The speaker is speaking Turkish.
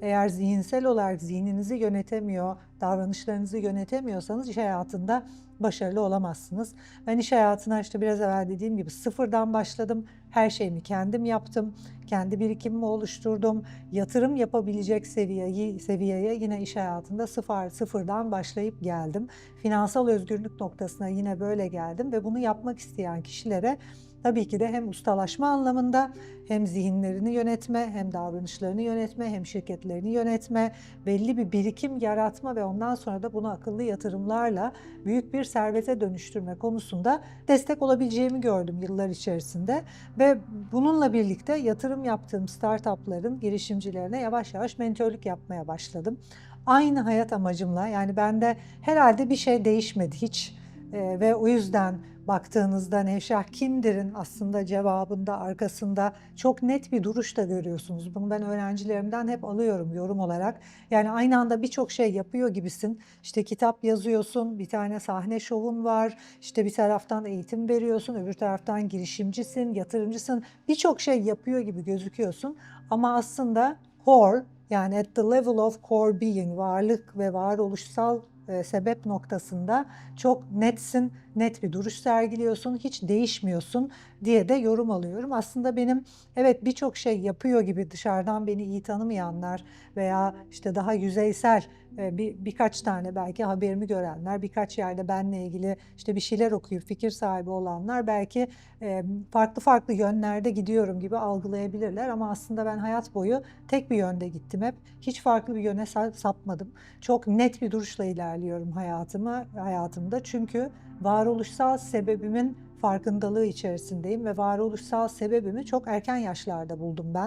Eğer zihinsel olarak zihninizi yönetemiyor, davranışlarınızı yönetemiyorsanız iş hayatında başarılı olamazsınız. Ben iş hayatına işte biraz evvel dediğim gibi sıfırdan başladım. Her şeyimi kendim yaptım. Kendi birikimimi oluşturdum. Yatırım yapabilecek seviyeyi, seviyeye yine iş hayatında sıfır, sıfırdan başlayıp geldim. Finansal özgürlük noktasına yine böyle geldim ve bunu yapmak isteyen kişilere tabii ki de hem ustalaşma anlamında hem zihinlerini yönetme, hem davranışlarını yönetme, hem şirketlerini yönetme, belli bir birikim yaratma ve ondan sonra da bunu akıllı yatırımlarla büyük bir servete dönüştürme konusunda destek olabileceğimi gördüm yıllar içerisinde ve bununla birlikte yatırım yaptığım startupların girişimcilerine yavaş yavaş mentörlük yapmaya başladım. Aynı hayat amacımla yani bende herhalde bir şey değişmedi hiç Ee, ve o yüzden baktığınızda Nevşah kimdir'in aslında cevabında arkasında çok net bir duruş da görüyorsunuz. Bunu ben öğrencilerimden hep alıyorum yorum olarak. Yani aynı anda birçok şey yapıyor gibisin. İşte kitap yazıyorsun, bir tane sahne şovun var, işte bir taraftan eğitim veriyorsun, öbür taraftan girişimcisin, yatırımcısın. Birçok şey yapıyor gibi gözüküyorsun ama aslında core yani at the level of core being, varlık ve varoluşsal e, sebep noktasında çok netsin, net bir duruş sergiliyorsun, hiç değişmiyorsun diye de yorum alıyorum. Aslında benim evet birçok şey yapıyor gibi dışarıdan beni iyi tanımayanlar veya işte daha yüzeysel e, bir birkaç tane belki haberimi görenler, birkaç yerde benle ilgili işte bir şeyler okuyup fikir sahibi olanlar belki e, farklı farklı yönlerde gidiyorum gibi algılayabilirler ama aslında ben hayat boyu tek bir yönde gittim hep. Hiç farklı bir yöne sa- sapmadım. Çok net bir duruşla ilerliyorum hayatıma, hayatımda. Çünkü varoluşsal sebebimin farkındalığı içerisindeyim ve varoluşsal sebebimi çok erken yaşlarda buldum ben.